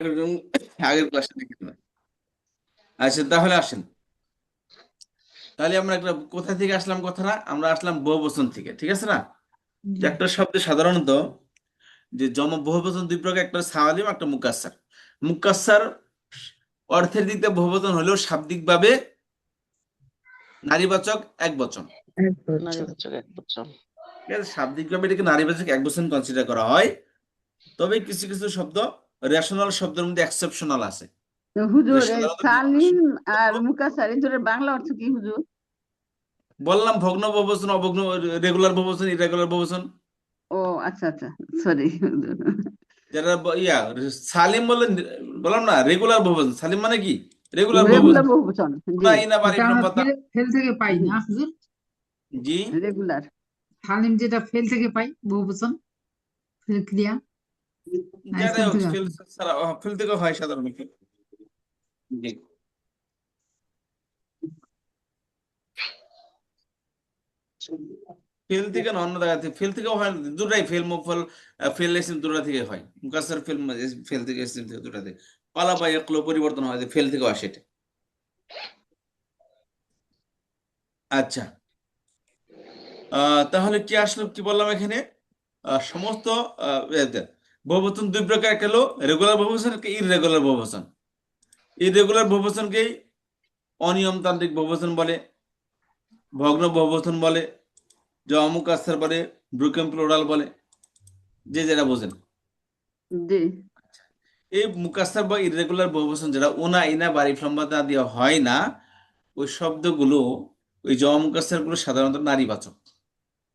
আগের ক্লাসে আচ্ছা তাহলে আসেন। তাহলে আমরা একটা কোথা থেকে আসলাম কথাটা? আমরা আসলাম বহুবচন থেকে ঠিক আছে না? একটা শব্দে সাধারণত যে জম বহুবচন দুই প্রকার একটা সাওয়ালিম একটা মুকাসসার মুকাসসার অর্থের দিক দিয়ে বহুবচন হলেও শাব্দিক ভাবে নারীবাচক এক বচন শাব্দিক ভাবে এটাকে নারীবাচক এক বচন কনসিডার করা হয়। তবে কিছু কিছু শব্দ রেশনাল শব্দের মধ্যে এক্সেপশনাল আছে। হুজুর সালিম আর মুকাসার এই বাংলা অর্থ কি হুজুর? বললাম ভগ্ন বহুবচন অভগ্ন রেগুলার বহুবচন ইরেগুলার বহুবচন ও আচ্ছা আচ্ছা সরি যারা ইয়া সালিম বললেন বললাম না রেগুলার বহুবচন সালিম মানে কি? রেগুলার রেগুলার বহুবচন না ইনা বাড়ি পাতা ফেল থেকে পাই না হুজুর? জি। রেগুলার হালিম যেটা ফেল থেকে পাই বহুবচন ক্রিয়া। ফেল থেকে থেকে হয় সাধারণত জি। ফেল থেকে না অন্য জায়গা থেকে ফেল থেকেও হয় দুটাই ফেল মুফল ফেল এসিম দুটা থেকে হয়। মুকাসসার ফেল ফেল থেকে এসিম থেকে দুটা থেকে পালা বা একলো পরিবর্তন হয় যে ফেল থেকে আসে এটা। আচ্ছা। আহ, তাহলে কি আসলো কি বললাম এখানে? আহ, সমস্ত বহুবচন দুই প্রকার হলো রেগুলার বহুবচন একটা ইররেগুলার বহুবচন। ইররেগুলার বহুবচনকেই অনিয়মতান্ত্রিক বহুবচন বলে ভগ্ন বহুবচন বলে যে অমুক আস্থার বলে ব্রুকেম প্লোরাল বলে। যে যেটা বোঝেন। জি। এই মুকাস্তার বা ইরেগুলার বহুবচন যেটা ওনা ইনা বাড়ি ফ্লম্বাদা দেওয়া হয় না ওই শব্দগুলো ওই জমা মুকাস্তারগুলো সাধারণত নারীবাচক।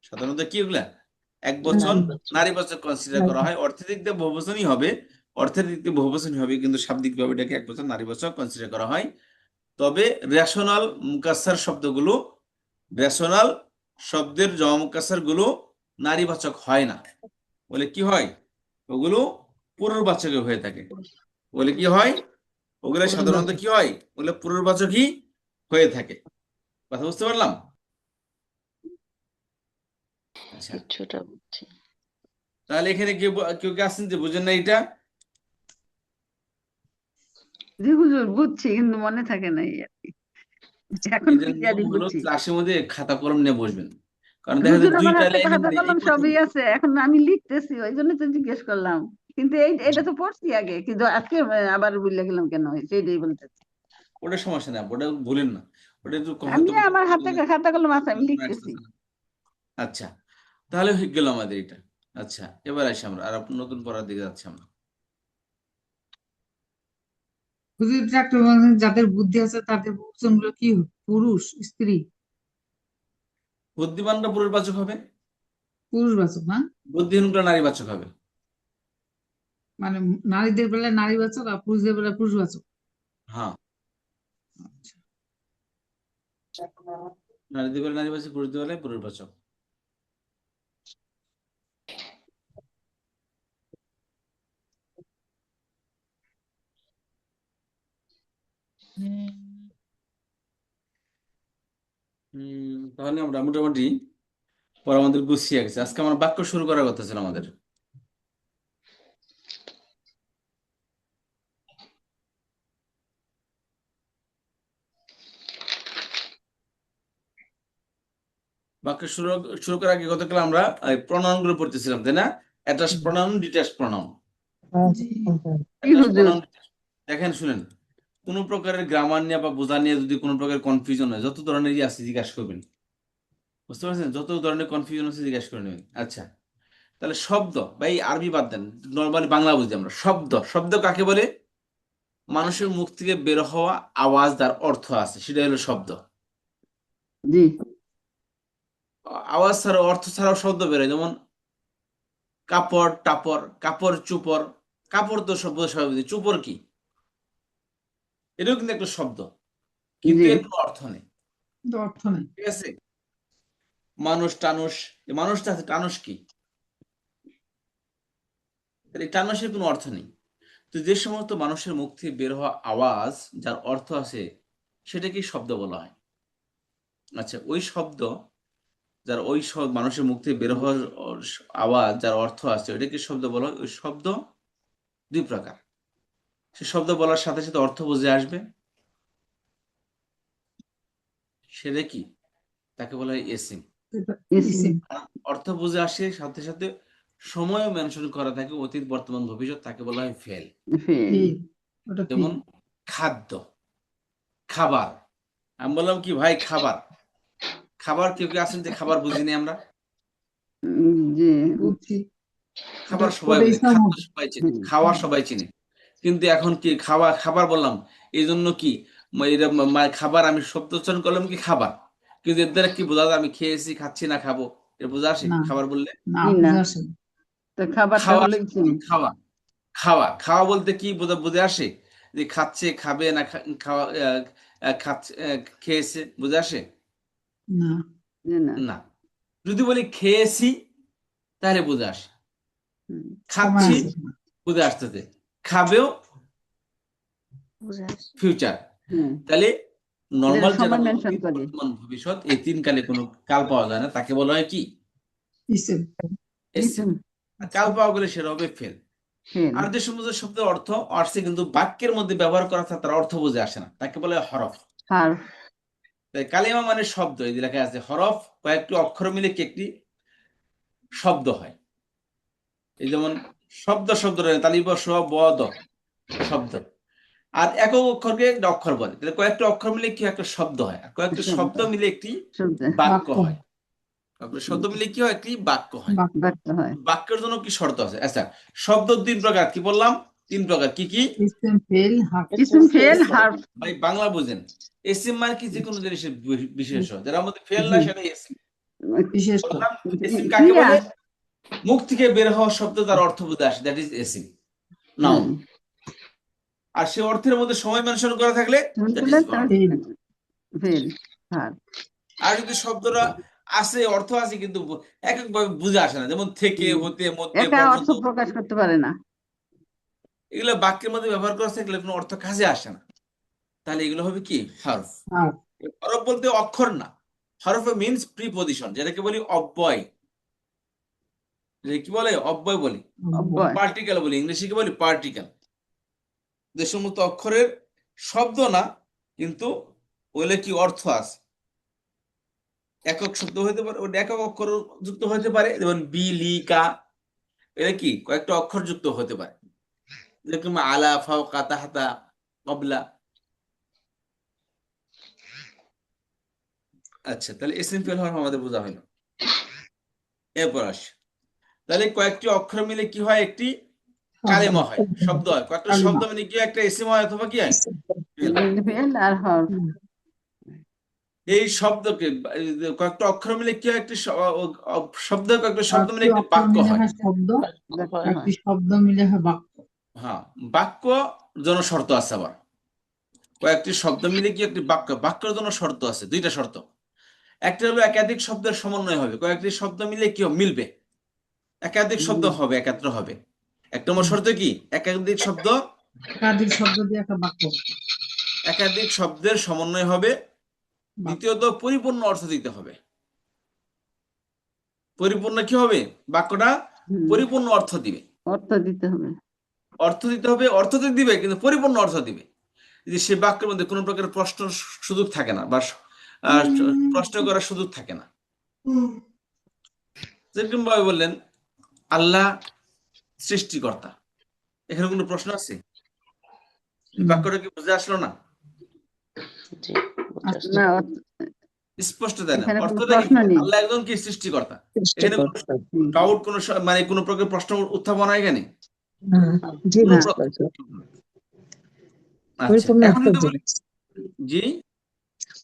সাধারণত কি ওগুলা? এক বচন নারীবাচক। নারীবাচক কনসিডার করা হয়। অর্থের দিক দিয়ে বহুবচনই হবে। অর্থের দিক দিয়ে বহুবচনই হবে কিন্তু শাব্দিক ভাবে এটাকে এক বচন নারীবাচক কনসিডার করা হয়। তবে রেশনাল মুকাস্সার শব্দগুলো রেশনাল শব্দের জমা মুকাস্সারগুলো নারীবাচক হয় না। বলে কি হয়? ওগুলো পুনর্বাচক হয়ে থাকে। বলে কি হয়? ওগুলো সাধারণত কি হয়? ওগুলো পুনর্বাচকই হয়ে থাকে। কথা বুঝতে পারলাম? আচ্ছা। কিছুটা বুঝছি। তাহলে এখানে কেউ কেউ কি আসছেন যে বুঝেন না এটা জি হুজুর বুঝছি কিন্তু মনে থাকে না এখন ক্লিয়ারই বুঝছি। ক্লাসের মধ্যে খাতা কলম নিয়ে বসবেন। কারণ দেখা যায় দুইটা খাতা কলম সবই আছে। এখন আমি লিখতেছি ওই জন্য তো জিজ্ঞেস করলাম। কিন্তু এই এটা তো পড়ছি আগে কিন্তু আজকে আবার বুঝলে গেলাম কেন? সেইটাই বলতেছি। ওটা সমস্যা না ওটা ভুলেন না। ওটা একটু আমি আমার হাতে খাতা কলম আছে আমি লিখতেছি। আচ্ছা। তাহলে হয়ে গেল আমাদের এটা। আচ্ছা এবার আসি আমরা আর নতুন পড়ার দিকে যাচ্ছি আমরা। যাদের বুদ্ধি আছে তাদেরগুলো কি? পুরুষ স্ত্রী? বুদ্ধিমানরা পুরুষবাচক হবে? পুরুষবাচক না? বুদ্ধিহীনরা নারীবাচক হবে। মানে নারীদের বেলায় নারীবাচক আর পুরুষদের বেলায় পুরুষবাচক? হ্যাঁ। নারীদের বেলায় নারীবাচক পুরুষদের বেলায় পুরুষবাচক। তাহলে আমরা মোটামুটি পরে আমাদের গুছিয়ে গেছে। আজকে আমার বাক্য শুরু করার কথা ছিল আমাদের। বাক্য শুরু শুরু করার আগে গতকাল আমরা প্রনাউনগুলো পড়তেছিলাম তাই না? অ্যাটাচ ডিটাচ প্রনাউন জি। কি দেখেন শুনেন। কোন প্রকারের গ্রামার নিয়ে বা বোঝা নিয়ে যদি কোনো প্রকার কনফিউশন হয় যত ধরনেরই আছে জিজ্ঞাসা করবেন। বুঝতে পারছেন? যত ধরনের কনফিউশন আছে জিজ্ঞাসা করে নেবেন। আচ্ছা তাহলে শব্দ বা এই আরবি বাদ দেন নর্মালি বাংলা বুঝি আমরা। শব্দ শব্দ কাকে বলে? মানুষের মুখ থেকে বের হওয়া আওয়াজ তার অর্থ আছে সেটা হলো শব্দ। জি। আওয়াজ ছাড়া অর্থ ছাড়াও শব্দ বেরোয় যেমন কাপড় টাপর কাপড় চুপর কাপড় তো শব্দ স্বাভাবিক। চুপর কি? এটাও কিন্তু একটা শব্দ কিন্তু এর কোনো অর্থ নেই। অর্থ নেই। ঠিক আছে? মানুষ টানুষ মানুষটা আছে টানুষ কি? টানুষের কোনো অর্থ নেই। তো যে সমস্ত মানুষের মুখ থেকে বের হওয়া আওয়াজ যার অর্থ আছে সেটাকেই শব্দ বলা হয়। আচ্ছা ওই শব্দ যার ওই সব মানুষের মুখ থেকে বের হওয়ার আওয়াজ যার অর্থ আছে ওইটাকে শব্দ বলা হয় ওই শব্দ দুই প্রকার। সে শব্দ বলার সাথে সাথে অর্থ বুঝে আসবে। সেটা কি তাকে বলা হয় এসিম। অর্থ বুঝে আসে সাথে সাথে সময় মেনশন করা থাকে অতীত বর্তমান ভবিষ্যৎ তাকে বলা হয় ফেল। যেমন খাদ্য খাবার। আমি বললাম কি ভাই খাবার। খাবার কেউ কেউ আছেন যে খাবার বুঝিনি আমরা? খাবার সবাই খাদ্য সবাই চিনে খাওয়া সবাই চিনে। কিন্তু এখন কি খাবার খাবার বললাম। এই জন্য কি খাবার আমি শব্দ উচ্চারণ করলাম কি খাবার? কিন্তু এর দ্বারা কি বোঝা যায় আমি খেয়েছি খাচ্ছি না খাব? এটা বোঝা আসে খাবার বললে? খাওয়া খাওয়া খাওয়া বলতে কি বোঝা বুঝে আসে? যে খাচ্ছে খাবে না খাওয়া আহ, আহ, খাচ্ছে খেয়েছে বুঝে আসে? না। না না। যদি বলি খেয়েছি তাহলে বুঝে আসে। খাচ্ছি। বুঝে আসতেছে। খাবেও ফিউচার তাহলে নর্মাল। বর্তমান ভবিষ্যৎ এই তিন কালে কোনো কাল পাওয়া যায় না তাকে বলা হয় কি? কাল পাওয়া গেলে সেটা হবে ফেল আর যে সমস্ত শব্দের অর্থ আসছে কিন্তু বাক্যের মধ্যে ব্যবহার করা ছাড়া তার অর্থ বুঝে আসে না। তাকে বলা হয় হরফ। তাই কালিমা মানে শব্দ এই লেখা আছে হরফ কয়েকটি অক্ষর মিলে কি একটি শব্দ হয়। এই যেমন শব্দ শব্দ রয়েছে তালিব স ব শব্দ। আর একক অক্ষরকে একটা অক্ষর বলে। তাহলে কয়েকটি অক্ষর মিলে কি একটা শব্দ হয়। আর কয়েকটি শব্দ। মিলে একটি বাক্য। হয়। শব্দ মিলে কি হয়? একটি বাক্য হয়। বাক্য বাক্য হয়। বাক্যের জন্য কি শর্ত আছে? আচ্ছা শব্দ তিন প্রকার। কি বললাম? তিন প্রকার। কি কি? ভাই বাংলা বুঝেন। এসিম মানে কি? যে কোনো জিনিসের বিশেষ যার মধ্যে ফেল না সেটাই এসিম। বিশেষ এসিম কাকে বলে? মুখ থেকে বের হওয়া শব্দ তার অর্থ বুঝে আসে দ্যাট ইজ এসিম নাউন আর সে অর্থের মধ্যে সময় মেনশন করা থাকলে আর যদি শব্দটা আছে অর্থ আছে কিন্তু এক এককভাবে বুঝে আসে না। যেমন থেকে হতে মধ্যে অর্থ প্রকাশ করতে পারে না। এগুলো বাক্যের মধ্যে ব্যবহার করা থাকলে কোনো অর্থ কাজে আসে না। তাহলে এগুলো হবে কি? হরফ। হরফ। বলতে অক্ষর না। হরফ মিনস প্রিপজিশন যেটাকে বলি অব্যয়। যে কি বলে? অব্যয় বলি। পার্টিকেল বলি ইংলিশে কি বলি পার্টিকেল যে সমস্ত অক্ষরের শব্দ না কিন্তু ওগুলো কি অর্থ আছে? একক শব্দ হতে পারে ওটা একক অক্ষর যুক্ত হতে পারে যেমন বি লি কা। এটা কি? কয়েকটা অক্ষর যুক্ত হতে পারে। যেরকম আলা ফাওকা তাহতা কবলা। আচ্ছা তাহলে এসএম হওয়ার আমাদের বোঝা হলো এরপর আসি। তাহলে কয়েকটি অক্ষর মিলে কি হয়? একটি কালেমা হয়। শব্দ হয়। কয়েকটা শব্দ মিলে কি হয়? একটা এসএম হয় অথবা কি হয়? হয়। এই শব্দকে কয়েকটা অক্ষর মিলে কি হয়? একটি শব্দ কয়েকটা শব্দ মিলে একটি বাক্য হয়। হয় শব্দ বাক্য হয়, হয়। একটি শব্দ মিলে হয় বাক্য। হ্যাঁ বাক্য জন্য শর্ত আছে আবার। কয়েকটি শব্দ মিলে কি একটি বাক্য? বাক্যের জন্য শর্ত আছে দুইটা শর্ত। একটা হলো একাধিক শব্দের সমন্বয় হবে। কয়েকটি শব্দ মিলে কি মিলবে? একাধিক শব্দ হবে একাত্র হবে। এক নম্বর শর্ত কি? একাধিক শব্দ? একাধিক শব্দ দিয়ে একটা বাক্য। একাধিক শব্দের সমন্বয় হবে। দ্বিতীয়ত পরিপূর্ণ অর্থ দিতে হবে। পরিপূর্ণ কি হবে? বাক্যটা পরিপূর্ণ অর্থ দিবে। অর্থ দিতে হবে। অর্থ দিতে হবে অর্থ তো দিবে কিন্তু পরিপূর্ণ অর্থ দিবে। যে সে বাক্যের মধ্যে কোনো প্রকার প্রশ্ন সুযোগ থাকে না বা প্রশ্ন করার সুযোগ থাকে না। যেরকম ভাবে বললেন আল্লাহ সৃষ্টিকর্তা। এখানে কোনো প্রশ্ন আছে? বাক্যটা কি বুঝে আসলো না? স্পষ্ট তাই না। অর্থটা। আল্লাহ একজন কি সৃষ্টিকর্তা? এখানে ডাউট কোনো মানে কোনো প্রকার প্রশ্ন উত্থাপন হয় এখানে? জি আচ্ছা পরিপূর্ণ অর্থ। জি।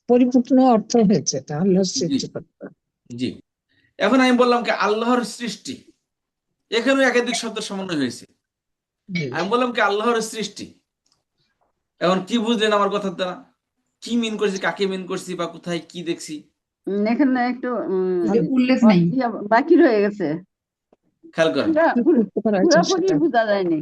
পরিপূর্ণ হয়েছে তা আল্লাহর সৃষ্টিকর্তা। জি। এখন আমি বললাম কি আল্লাহর সৃষ্টি। এখানেও একাধিক শব্দ সমন্বয় হয়েছে। আমি বললাম কি আল্লাহর সৃষ্টি। এখন কি বুঝলেন আমার কথার দ্বারা? কি মিন করছি কাকে মিন করছি বা কোথায় কি দেখছি? এখানে একটু উল্লেখ নেই। বাকি রয়ে গেছে। খেয়াল করেন। বোঝা যায়নি।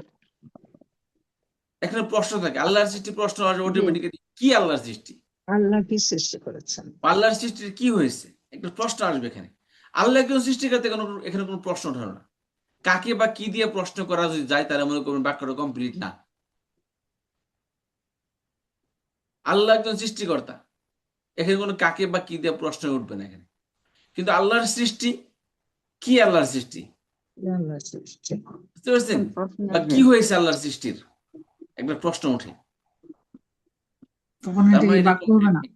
এখানে প্রশ্ন থাকে আল্লাহর সৃষ্টি প্রশ্ন আসবে অটোমেটিক্যালি কি আল্লাহর সৃষ্টি? আল্লাহ কি সৃষ্টি করেছেন? আল্লাহর সৃষ্টির কি হয়েছে? একটা প্রশ্ন আসবে এখানে। আল্লাহ কেউ সৃষ্টি করতে কোনো এখানে কোনো প্রশ্ন ওঠে না। কাকে বা কি দিয়ে প্রশ্ন করা যদি যায় তাহলে মনে করবেন বাক্যটা কমপ্লিট না। আল্লাহ একজন সৃষ্টিকর্তা। এখানে কোনো কাকে বা কি দিয়ে প্রশ্ন উঠবে না এখানে। কিন্তু আল্লাহর সৃষ্টি কি আল্লাহর সৃষ্টি। কি হয়েছে আল্লাহর সৃষ্টির? একবার প্রশ্ন ওঠে এটা মানে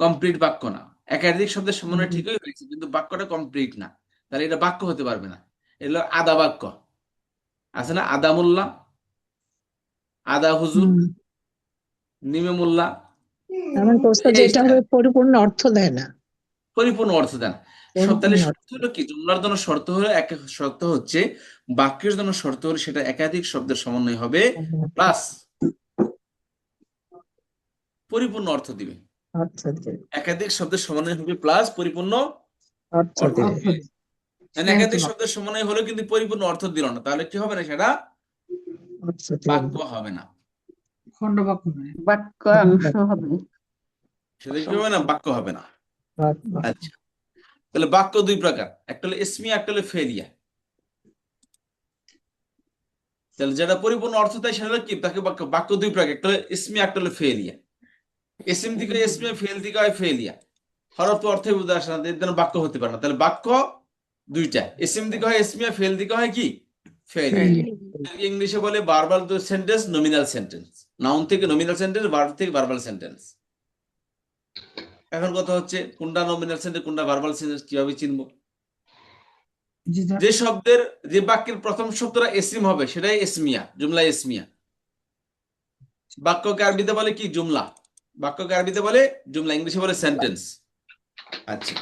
কমপ্লিট বাক্য না। একাধিক শব্দের সমন্বয় ঠিকই হয়েছে কিন্তু বাক্যটা কমপ্লিট না। তাহলে এটা বাক্য হতে পারবে না। এগুলো আদা বাক্য। আছে না? আদা মোল্লা আদা হুজুর নিমে মোল্লা। এমন প্রশ্ন যে পরিপূর্ণ অর্থ দেয় না। পরিপূর্ণ অর্থ তাহলে শর্ত হলো কি? জumলার জন্য শর্ত হলো এক শর্ত হচ্ছে বাক্যের জন্য শর্ত হলো সেটা একাধিক শব্দের সমন্বয় হবে প্লাস পরিপূর্ণ অর্থ দিবে। একাধিক শব্দের সমন্বয় হবে প্লাস পরিপূর্ণ অর্থ দেয় দিবে। দেয়। একাধিক শব্দের সমন্বয় হলো কিন্তু পরিপূর্ণ অর্থ দিল না। তাহলে কি হবে না সেটা? দেয় বাক্য হবে না। খণ্ড বাক্য বাক্য অংশ হবে। সেটা কি হবে না? বাক্য হবে না। আচ্ছা। তাহলে বাক্য দুই প্রকার। একটা হলো ইসমিয়া একটা হলো ফেলিয়া। তাহলে যেটা পরিপূর্ণ অর্থ দেয় সেটা কি? তাকে বাক্য বাক্য দুই প্রকার। একটা হলো ইসমিয়া একটা হলো ফেলিয়া। ইসিম থেকে ইসমিয়া ফেল হয় ফেলিয়া। হরফ তো অর্থে বুঝে আসে না জন্য বাক্য হতে পারে না। তাহলে বাক্য দুইটা। ইসিম দিকে হয় এসমিয়া ফেল দিকে হয় কি? ফেলিয়া ইংলিশে বলে verbal sentence nominal sentence noun থেকে নমিনাল সেন্টেন্স ভার্ব থেকে ভার্বাল সেন্টেন্স এখন কথা হচ্ছে কোনটা নমিনাল সেন্টেন্স কোনটা ভার্বাল সেন্টেন্স কীভাবে চিনবো? যে শব্দের যে বাক্যের প্রথম শব্দটা এসিম হবে সেটাই এসমিয়া জুমলা এসমিয়া বাক্যকে আরবিতে বলে কি? জুমলা। বাক্যকে আরবিতে বলে জুমলা ইংলিশে বলে সেন্টেন্স আচ্ছা।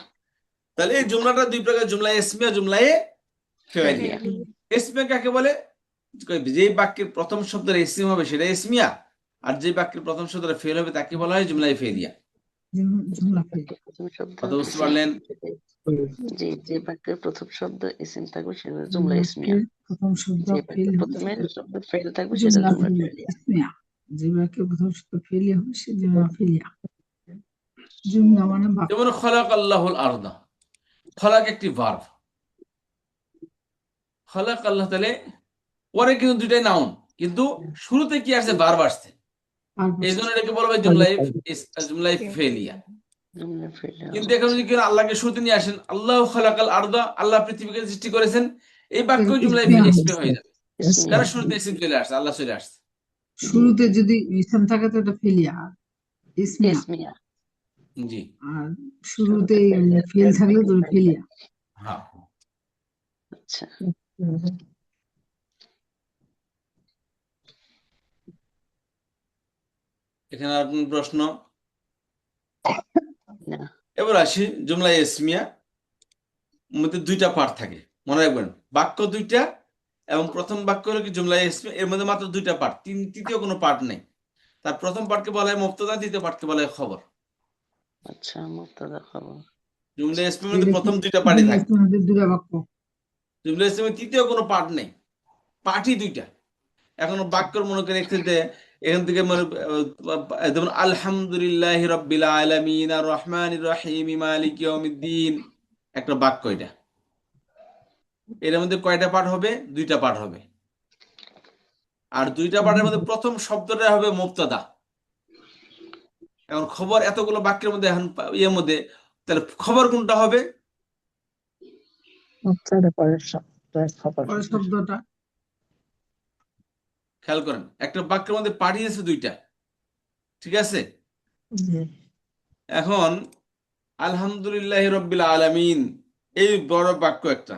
তাহলে এই জুমলাটা দুই প্রকার জুমলা এসমিয়া জুমলা এ ফেলিয়া এসমিয়া কাকে বলে? যে বাক্যের প্রথম শব্দের এসিম হবে সেটা এসমিয়া আর যে বাক্যের প্রথম শব্দটা ফেল হবে তাকে বলা হয় জুমলা ফেলিয়া কথা বুঝতে পারলেন? যে বাক্যের প্রথম শব্দ ইসিম থাকবে সেটা জুমলা ইসমিয়া প্রথম শব্দ শব্দ ফেল থাকবে সেটা জুমলা জুমলা ফেলিয়া ফেলিয়া ইসমিয়া। যে বাক্যের প্রথম শব্দ ফেলিয়া হবে সে জুমলা ফেলিয়া জুমলা মানে যেমন খলাক আল্লাহুল আরদা। খলাক একটি ভার্ব খলাক আল্লাহ তাহলে পরে কিন্তু দুইটাই নাউন কিন্তু শুরুতে কি আসছে? ভার্ব আসছে। এই জন্য এটাকে বলা হয় জুমলাই জুমলাই ফেলিয়া। কিন্তু এখন যদি কেউ আল্লাহকে শুরুতে নিয়ে আসেন আল্লাহ খলাকাল আরদা আল্লাহ পৃথিবীকে সৃষ্টি করেছেন এই বাক্য জুমলাই ইসমে হয়ে যাবে। কারণ শুরুতে ইসম চলে আসছে? আল্লাহ চলে আসছে। শুরুতে যদি ইসম থাকে তো এটা ফেলিয়া। ইসমিয়া। জি। আর শুরুতে ফেল থাকলে তো ফেলিয়া হ্যাঁ। আচ্ছা। এখানে আর কোন প্রশ্ন? এবার আসি জুমলা ইসমিয়া। মধ্যে দুইটা পার্ট থাকে মনে রাখবেন। বাক্য দুইটা এবং প্রথম বাক্য হলো কি জুমলা ইসমিয়া এর মধ্যে মাত্র দুইটা পার্ট তিন তৃতীয় কোনো পার্ট নেই। তার প্রথম পার্টকে বলা হয় মুক্তদা দ্বিতীয় পার্টকে বলা হয় খবর। আচ্ছা জুমলা মধ্যে প্রথম দুইটা থাকে। দুটা বাক্য জুমলা তৃতীয় কোনো নেই। দুইটা। এখন বাক্যর মনে করে এখান থেকে মনে যেমন আলহামদুলিল্লাহ রব্বিল আর রহমান রহিম, মালিক একটা বাক্য এটা। এর মধ্যে কয়টা পার্ট হবে? দুইটা পার্ট হবে। আর দুইটা পার্টের মধ্যে প্রথম শব্দটা হবে মুক্তাদা এখন খবর এতগুলো বাক্যের মধ্যে এখন ইয়ের মধ্যে তাহলে খবর কোনটা হবে? খেয়াল করেন একটা বাক্যের মধ্যে পাঠিয়েছে দুইটা ঠিক আছে? এখন আলহামদুলিল্লাহ রব্বিল আলামিন এই বড় বাক্য একটা।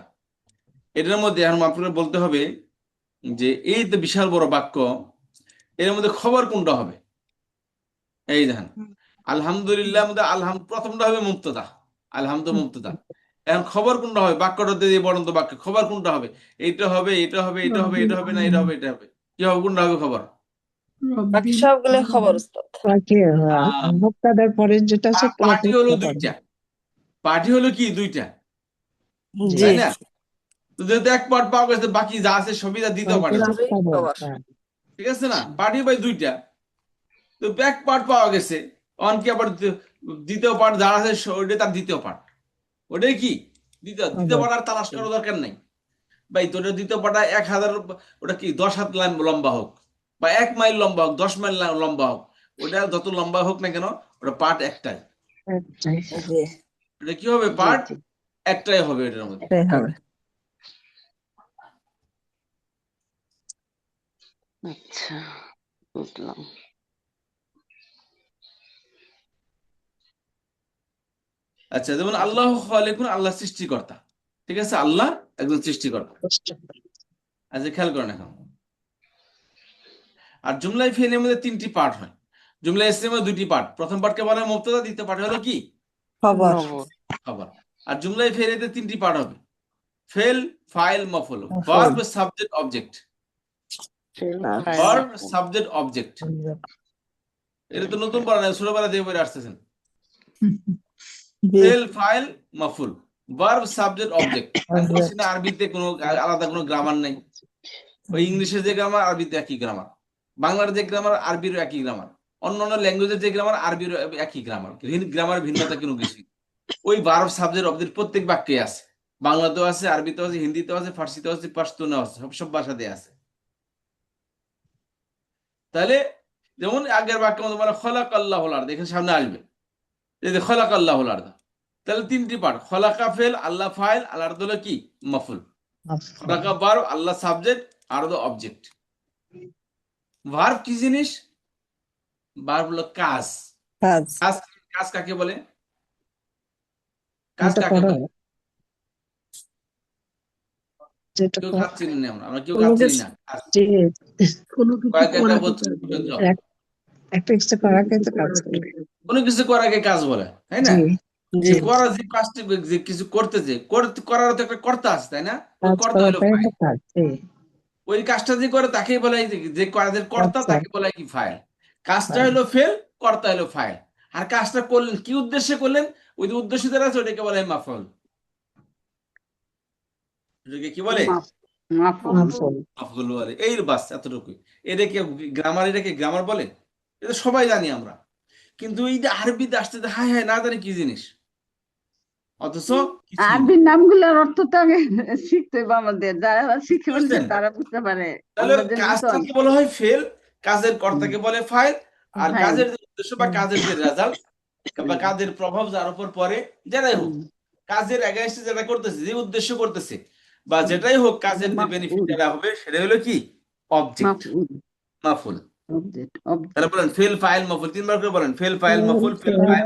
এটার মধ্যে এখন আপনাকে বলতে হবে যে এই তো বিশাল বড় বাক্য এর মধ্যে খবর কোনটা হবে? এই দেখেন। আলহামদুলিল্লাহ মধ্যে আলহাম প্রথমটা হবে মুক্তদা আলহামদু মুক্তদা এখন খবর কোনটা হবে? বাক্যটা দিয়ে বরন্ত বাক্য। খবর কোনটা হবে? এইটা হবে এটা হবে এটা হবে এটা হবে না এটা হবে এটা হবে। কি হবে? কোনটা হবে খবর? বাকি সবগুলো খবর উস্তাদ। বাকি আহ, মুক্তাদার পরে যেটা আছে পার্টি হলো দুইটা। পার্টি হলো কি? দুইটা। জি। তাই না? তো যেহেতু এক পার্ট পাওয়া গেছে বাকি যা আছে সবই পার্ট পুরো। হ্যাঁ। ঠিক আছে না? পার্টি বাই দুইটা। তো ব্যাক পার্ট পাওয়া গেছে। অনকি আবার দ্বিতীয়- পার্ট যা আছে ওইটাই তার দ্বিতীয় পার্ট ওটাই কি? দ্বিতীয় দ্বিতীয় পার্ট আর তালাশ করার দরকার নাই। ভাই তোর দ্বিতীয় পার্ট এক হাজার ওটা কি দশ হাত লাইন লম্বা হোক বা এক মাইল লম্বা হোক দশ মাইল লম্বা হোক ওটা যত লম্বা হোক না কেন ওটা পার্ট একটাই। জি এটা কি হবে? পার্ট একটাই হবে এটার মধ্যে। আচ্ছা বুঝলাম। আচ্ছা যেমন আল্লাহ খালিকুন আল্লাহ সৃষ্টিকর্তা। ঠিক আছে? আল্লাহ একজন সৃষ্টিকর্তা। আচ্ছা খেয়াল করেন এখন। আর জুমলাই ফেলের মধ্যে তিনটি পার্ট হয়। জুমলা ইসলামের দুটি পার্ট প্রথম পার্টকে বলা হয় মুবতাদা দ্বিতীয় পার্ট হলো কি? খবর। খবর। খবর। আর জুমলাই ফেলেতে তিনটি পার্ট হবে। ফেল ফাইল মফল। Verb subject object. Fail. Verb subject object. এটা তো নতুন পড়া নাই ছোটবেলা দিয়ে বই আসতেছেন। ফেল ফাইল মাফুল ভার্ব সাবজেক্ট অবজেক্ট না আরবিতে কোনো আলাদা কোনো গ্রামার নেই। ওই ইংলিশের যে গ্রামার আরবিতে একই গ্রামার বাংলার যে গ্রামার আরবিরও একই গ্রামার অন্য অন্য ল্যাঙ্গুয়েজের যে গ্রামার আরবিরও একই গ্রামার গ্রামার ভিন্নতা কোনো কিছু। ওই ভার্ব সাবজেক্ট অবজেক্ট প্রত্যেক বাক্যে আছে। বাংলাতেও আছে আরবিতেও আছে হিন্দিতেও আছে ফার্সিতেও আছে পাশতুনেও আছে সব সব ভাষাতে আছে। তাহলে যেমন আগের বাক্যের মধ্যে বলে খলাক আল্লাহ আর দেখেন সামনে আসবে। এই যে খলাক আল্লাহ আর তাহলে তিনটি পার্ট খলাকা ফেল আল্লাহ ফাইল আল্লাহ হলো কি? মাফুল। খলাকা বার আল্লাহ সাবজেক্ট আর অবজেক্ট। ভার্ব কি জিনিস? ভার্ব হলো কাজ। কাজ। কাজ কাকে বলে? কাজ কাকে বলে? কেউ কাজ চিনি না আমরা আমরা কেউ কাজ চিনি না। কোনো কিছু একটা করাকে তো কাজ করে। কোনো কিছু করাকে কাজ বলে তাই না? যে করা যে কাজটি যে কিছু করতেছে করার তো একটা কর্তা আছে তাই না? ওই কর্তা হলো ওই কাজটা যে করে তাকেই বলা হয় যে- কাজের কর্তা আচ্ছা। তাকে বলা হয় কি ফাইল কাজটা ফাইল। হলো ফেল কর্তা হলো ফাইল আর কাজটা করলেন কি উদ্দেশ্যে করলেন? ওই যে উদ্দেশ্য যারা আছে ওটাকে বলা হয় মাফল। এটাকে কি বলে? মাফ- মাফুল। মাফুল। মাফুল বলে। এই বাস এতটুকুই। এটাকে গ্রামার এটাকে গ্রামার বলে? এটা সবাই জানি আমরা। কিন্তু এই যে আরবিতে আসতে হাই হাই না জানি কি জিনিস। অথচ। আরবির নামগুলোর অর্থ তো আগে শিখতে হবে আমাদের। যারা শিখে বুঝলেন? তারা বুঝতে পারে। তাহলে কাজটাকে বলা হয় ফেল কাজের কর্তাকে বলে ফাইল আর কাজের যে উদ্দেশ্য বা কাজের যে রেজাল্ট বা কাজের প্রভাব যার উপর পড়ে যেটাই হোক। কাজের এগেনস্টে যেটা করতেছে যে উদ্দেশ্য করতেছে বা যেটাই হোক কাজের যে বেনিফিট যেটা হবে সেটা হলো কি? অবজেক্ট মাফুল। অবজেক্ট অবজেক্ট তাহলে বলেন ফেল ফাইল মাফুল তিনবার করে বলেন ফেল ফাইল মাফুল ফেল ফাইল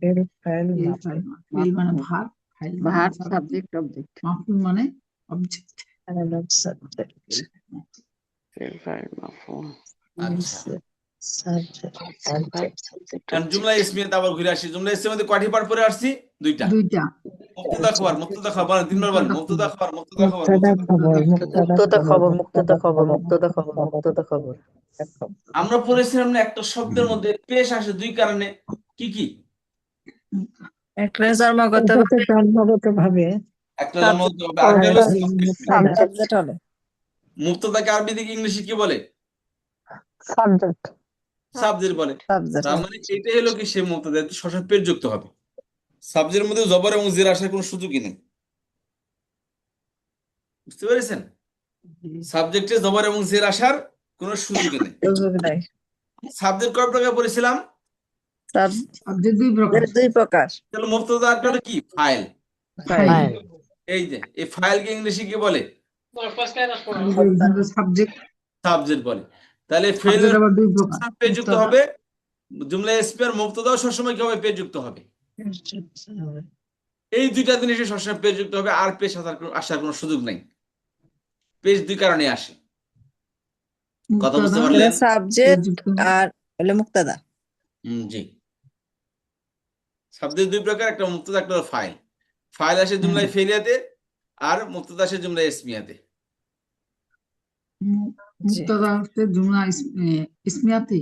ফেল, ফাইল, মাফুল। মানে ভার ফাইল মানে ভার সাবজেক্ট অবজেক্ট মাফুল মানে অবজেক্ট সাবজেক্ট ফেল ফাইল মাফুল। আচ্ছা জুমলা আবার ঘুরে আসি। জুমলা কয়টি পার পরে আসছি? দুইটা। দুইটা। মুক্তদা খবর মুক্তদা খবর তিনবার মুক্তদা খবর মুক্তদা খবর মুক্তদা খবর। মুক্তদা খবর মুক্তদা খবর মুক্তদা খবর আমরা পড়েছিলাম না একটা শব্দের মধ্যে পেশ আসে দুই কারণে কি কি? একটা জন্মগত জন্মগত ভাবে একটা মুক্তদাকে আরবি থেকে ইংলিশে কি বলে? সাবজেক্ট সাবজেক্ট বলে। সাবজেক্ট তার মানে এটাই হলো কি সে মুক্তদা শশা পেশ যুক্ত হবে। সাবজেক্টের মধ্যে জবর এবং জের আসার কোনো সুযোগই নেই। বুঝতে পেরেছেন? সাবজেক্টে জবর এবং জের আসার কোনো সুযোগই নেই। সুযোগ সাবজেক্ট কয় প্রকার বলেছিলাম সাবজেক্ট দুই প্রকার। দুই প্রকার। তাহলে মুক্তদা একটা হলো কি? ফাইল। ফাইল। এই যে এই ফাইলকে ইংলিশে কি বলে? সাবজেক্ট। সাবজেক্ট বলে। তাহলে ফেল সাবজেক্ট দুই প্রকার। পেজ যুক্ত হবে। জুমলা স্পেয়ার মুক্তদাও সবসময় কি হবে? পেজ যুক্ত হবে। এই দুইটা জিনিসে সবসময় পেজ যুক্ত হবে আর পেজ আসার কোনো- আসার কোনো সুযোগ নাই। পেজ দুই কারণে আসে। কথা বুঝতে পারলেন? সাবজেক্ট আর হলো মুক্তদা। হুম জি। শব্দের দুই প্রকার একটা মুক্তদা একটা ফাইল। ফাইল আসে জুমলায় ফেলিয়াতে আর মুক্তদা আসে জুমলায় ইসমিয়াতে মু- মুক্তদা হচ্ছে জুমলা ইসমিয়াতে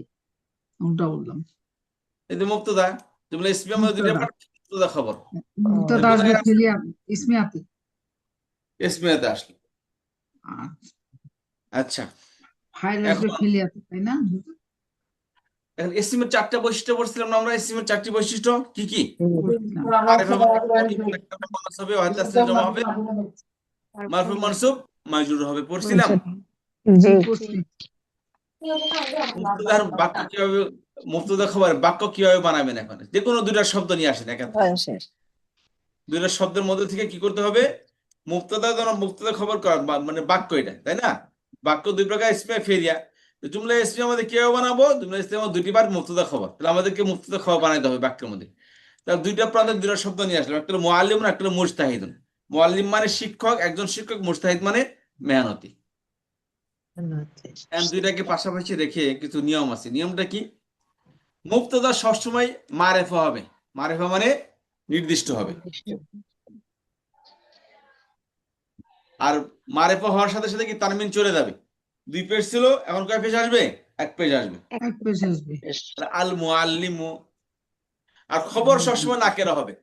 ওটা বললাম। এই যে মুক্তদা জুমলা ইসমিয়া মধ্যে দুইটা part, মুক্তদা খবর। মুক্তদা আসবে ফিলিয়া ইসমিয়াতে। ইসমিয়াতে আসলো। আচ্ছা। ফাইল আসবে ফিলিয়াতে তাই না? এখন এসিমের চারটা বৈশিষ্ট্য পড়ছিলাম না আমরা এসিমের চারটি বৈশিষ্ট্য কি কি? হবে, একটা মানুষ হবে, ওয়াহিদ তাসনিয়া জমা হবে, মারফু মানসুব মাজরুর হবে পড়ছিলাম। করছি। মুক্তদার বাক্য কীভাবে মুক্তদা খবর বাক্য কীভাবে বানাবেন এখন? যে কোনো দুইটা শব্দ নিয়ে আসেন একাধারে হ্যাঁ, দুইটা শব্দের মধ্যে থেকে কি করতে হবে? মুক্তদা যেন মুক্তদা খবর করা মানে বাক্য এটা তাই না? বাক্য দুই প্রকার ইসমে ফেরিয়া। জুমলা ইসমি আমাদের কীভাবে বানাবো? জুমলা ইসমি আমাদের দুইটি বার মুক্তদা খবর। তাহলে আমাদেরকে মুক্তদা খবর বানাইতে হবে বাক্যের মধ্যে। তাহলে দুইটা প্রান্তের দুইটা শব্দ নিয়ে আসলাম। একটা হলো মুআল্লিম একটা হলো মুজতাহিদুন। মুআল্লিম মানে শিক্ষক একজন শিক্ষক মুজতাহিদ মানে মেহনতি। দুইটাকে পাশাপাশি রেখে কিছু নিয়ম আছে। নিয়মটা কি? মুক্তদা সবসময় মারেফা হবে। মারেফা মানে নির্দিষ্ট হবে। আর মারেফা হওয়ার সাথে সাথে কি তানমিন চলে যাবে? দুই পেজ ছিল এখন কয় পেজ আসবে? এক পেজ আসবে। এক পেশ আসবে। আল মুআল্লিমু। আর খবর সবসময় নাকেরা হবে।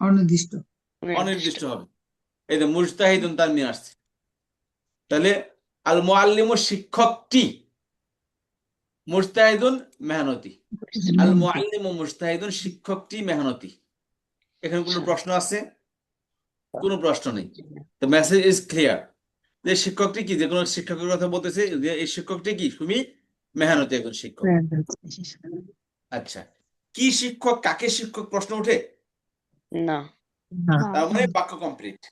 অনির্দিষ্ট। অনির্দিষ্ট হবে। এই যে মুজতাহিদুন তানমিন আসছে। তাহলে আল মুআল্লিমু শিক্ষকটি মুজতাহিদুন মেহনতি। আল মুআল্লিমু মুজতাহিদুন শিক্ষকটি মেহনতি। এখানে কোনো প্রশ্ন আছে? কোনো প্রশ্ন নেই। তো মেসেজ ইজ ক্লিয়ার যে শিক্ষকটি কি? যে কোনো শিক্ষকের কথা বলতেছে যে এই শিক্ষকটি কি? তুমি মেহনতি একজন শিক্ষক। আচ্ছা। কি শিক্ষক কাকে শিক্ষক প্রশ্ন ওঠে? না। তার মানে বাক্য কমপ্লিট।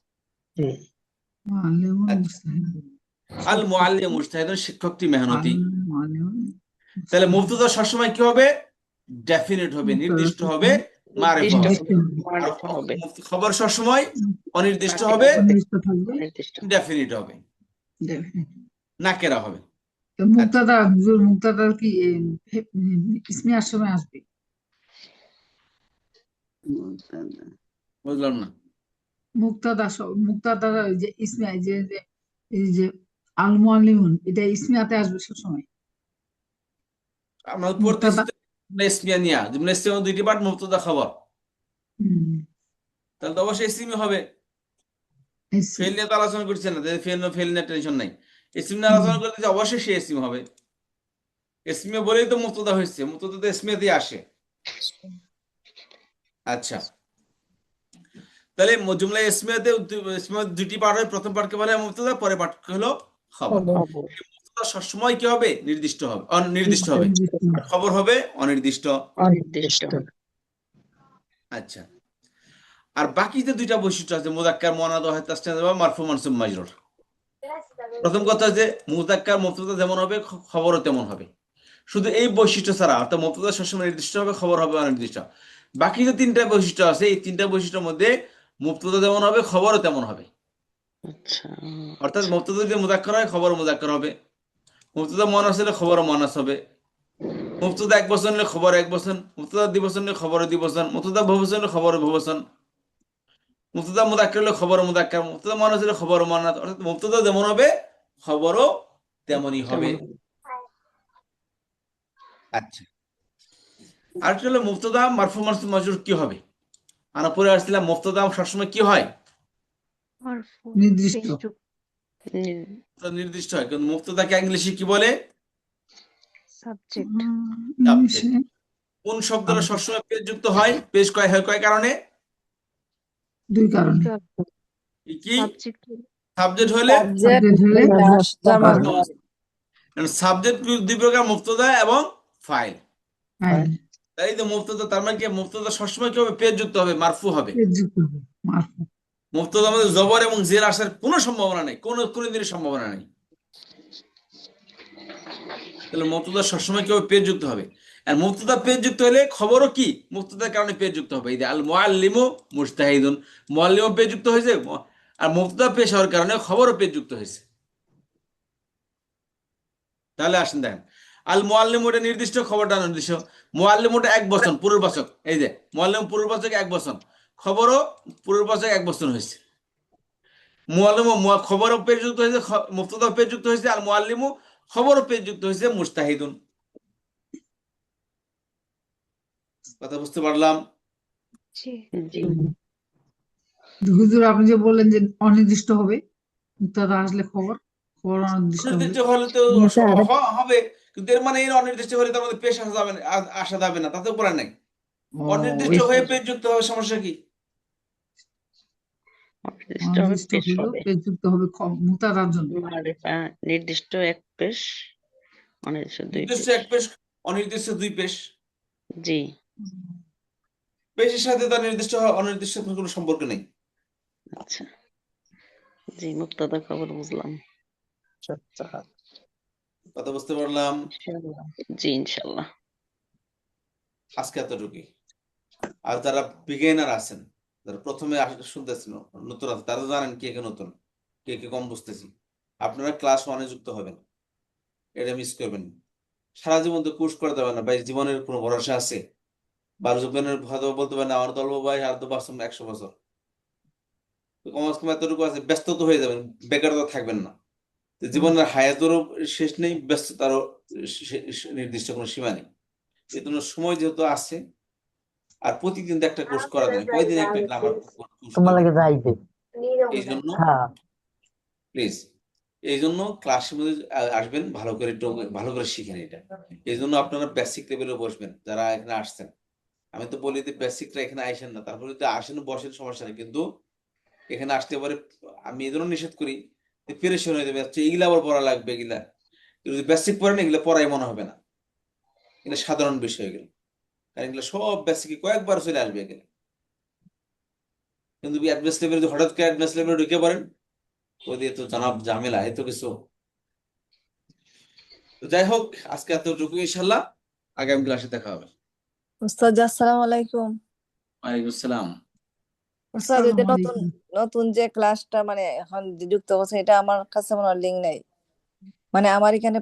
আল মুআল্লিম মুজতাহিদুন শিক্ষকটি মেহনতি তাহলে মুবতদা সবসময় কি হবে? ডেফিনিট হবে নির্দিষ্ট হবে খবর সবসময় অনির্দিষ্ট হবে ডেফিনিট হবে। নাকেরা হবে? তো মুক্তাদা হুজুর মুক্তাদার কি ইসমি আর আসবে? বুঝলাম না। মুক্তাদা মুক্তাদা যে ইসমি এই যে যে- এই যে আল মুআল্লিমুন এটা ইসমিয়াতে আসবে আমরা পড়তেছি মুক্তাদা- ইসমিয়া নিয়া। জুমলা ইসমিয়া দুইটি পার্ট মুবতদা খবর। তাহলে তো অবশ্যই ইসমি হবে। ফেল নিয়ে তো আলোচনা করছে না ফেল ফেল নিয়ে টেনশন নাই। ইসমি নিয়ে আলোচনা করতে অবশ্যই সে ইসমি হবে। ইসমি বলেই তো মুবতদা হয়েছে মুবতদা তো ইসমিয়াতেই আসে। আচ্ছা। তাহলে জুমলা ইসমিয়াতে ইসমিয়ার দুটি পার্ট হয়। প্রথম পার্টকে বলে মুবতদা পরের পার্টকে হলো খবর। সবসময় কি হবে? নির্দিষ্ট হবে অনির্দিষ্ট হবে। খবর হবে অনির্দিষ্ট। অনির্দিষ্ট। আচ্ছা। আর বাকি যে দুইটা বৈশিষ্ট্য আছে মুদাক্কার মুআন্নাদ ওয়াহিদ তাসনিয়া বা মারফু মানসুব মাজরুর প্রথম কথা যে মুদাক্কার মুবতাদা যেমন হবে খবরও তেমন হবে। শুধু এই বৈশিষ্ট্য ছাড়া অর্থাৎ মুবতাদা সবসময় নির্দিষ্ট হবে খবর হবে অনির্দিষ্ট। বাকি যে তিনটা বৈশিষ্ট্য আছে এই তিনটা বৈশিষ্ট্যের মধ্যে মুবতাদা যেমন হবে খবরও তেমন হবে। আচ্ছা। অর্থাৎ মুবতাদা যদি মুদাক্কার হয় খবর মুদাক্কার হবে। মুবতাদা মনাস হলে খবরও মনাস হবে। মুবতাদা এক বছর হলে খবর এক বছর মুবতাদা দ্বিবচন হলে খবরও দ্বিবচন মুবতাদা বহুবচন হলে খবরও বহুবচন মুবতাদা মুদাক্কার হলে খবরও মুদাক্কার মুবতাদা মনাস হলে খবরও মনাস অর্থাৎ মুবতাদা যেমন হবে খবরও তেমনই হবে। আচ্ছা। আর হলো মুবতাদা মারফু মানসুব মাজরুর কি হবে? আমরা পরে আসছিলাম মুবতাদা সবসময় কি হয়? নির্দিষ্ট। নির্দিষ্ট। হয় কিন্তু মুবতাদাকে ইংলিশে কি বলে? সাবজেক্ট কোন শব্দটা সবসময় পেজ যুক্ত হয়? পেজ কয় হয় কয় কারণে? দুই কারণে। কি? সাবজেক্ট সাবজেক্ট হলে? সাবজেক্ট দুই প্রকার মুক্তদা এবং ফাইল। তাই যে মুক্তদা তার মানে কি মুক্তদা সবসময় কি হবে? পেজ যুক্ত হবে মারফু হবে। মুক্তদার মধ্যে জবর এবং জের আসার কোনো সম্ভাবনা নেই কোনো কোনোদিনই সম্ভাবনা নেই। তাহলে মুক্তদা সবসময় কি হবে? পেজ যুক্ত হবে। আর মুক্তদা পেজ যুক্ত হলে খবরও কি? মুক্তদার কারণে পেজ যুক্ত হবে। এই যে আল মুআল্লিমু মুজতাহিদুন মুআল্লিমু পেজ যুক্ত হয়েছে আর মুক্তদা পেশ হওয়ার কারণে খবরও পেজ যুক্ত হয়েছে। তাহলে আসেন দেখেন আল মুআল্লিম ওটা নির্দিষ্ট খবরটা নির্দিষ্ট। মুআল্লিম ওটা এক বছর পূর্ববাচক এই যে মুআল্লিম পূর্ববাচক এক বছর খবরও পূর্ববাচক এক বছর হয়েছে। খবরও যুক্ত হয়েছে যুক্ত হয়েছে আর খবরও যুক্ত হয়েছে মুস্তাহিদুন। কথা বুঝতে পারলাম? হুজুর আপনি যে বললেন যে অনির্দিষ্ট হবে মুক্তাদা আসলে খবর খবর অনির্দিষ্ট হলে তো আচ্ছা, আরেক- হ- হবে। কিন্তু এর মানে এর অনির্দিষ্ট হলে তার মধ্যে পেশ আসা যাবে না আসা যাবে না তাতে উপরে নাই। অনির্দিষ্ট হয়ে পেশ যুক্ত হবে সমস্যা কি? মারেফা নির্দিষ্ট এক পেশ অনির্দিষ্ট দুই পেশ। এক পেশ অনির্দিষ্ট দুই পেশ। জি। পেশের সাথে তার নির্দিষ্ট অনির্দিষ্ট কোনো সম্পর্ক নেই। আচ্ছা। জি মুক্তাদা খবর বুঝলাম। কথা বুঝতে পারলাম? জি ইনশাল্লাহ আজকে এতটুকুই। আর যারা বিগিনার আছেন যারা প্রথমে শুনতেছেন নতুন আছে তারা জানেন কে কে নতুন কে কে কম বুঝতেছি। আপনারা ক্লাস ওয়ানে যুক্ত হবেন। এটা মিস করবেন সারা জীবন তো কোর্স করে দেবেন না। ভাই জীবনের কোনো ভরসা আছে? বারো জীবনের হয়তো বলতে পারেন আমার দল ভাই আর তো বাঁচুন একশো বছর। কমাস কম এতটুকু আছে ব্যস্ত তো হয়ে যাবেন বেকার তো থাকবেন না। জীবনের হায়াতেরও শেষ নেই ব্যস্ততারও নির্দিষ্ট কোনো সীমা নেই। এই জন্য সময় যেহেতু আছে আর প্রতিদিন একটা কোর্স করা যায় কয়দিন একটা গ্রামার তোমার লাগে যাইবে এই জন্য হ্যাঁ। প্লিজ এই জন্য ক্লাসের মধ্যে আসবেন ভালো করে ভালো করে শিখেন এটা। এই জন্য আপনারা বেসিক লেভেলে বসবেন যারা এখানে আসছেন। আমি তো বলি যে বেসিকরা এখানে আইসেন না তারপরে যদি আসেন বসেন সমস্যা নেই কিন্তু এখানে আসতে পারে আমি এই জন্য নিষেধ করি পেরেশান হয়ে যাবে। আচ্ছা এগুলা আবার পড়া লাগবে এগুলা। যদি বেসিক পড়েন এগুলো পড়াই মনে হবে না। এগুলো সাধারণ বিষয় এগুলো। কারণ এগুলো সব বেসিকে কয়েকবার চলে আসবে এগুলো। কিন্তু অ্যাডভান্স লেভেলে যদি হঠাৎ করে অ্যাডভান্স লেভেলে ঢুকে পড়েন ওই দিয়ে তো জানাব ঝামেলা এত কিছু। তো যাই হোক আজকে এতটুকু ইনশাল্লাহ আগামী ক্লাসে দেখা হবে। উস্তাদ আসসালামু আলাইকুম। ওয়ালাইকুম আসসালাম। উস্তাদ যে নতুন। নতুন যে ক্লাসটা মানে এখন যুক্ত করছে এটা আমার কাছে মনে হয় লিঙ্ক নাই মানে আমার এখানে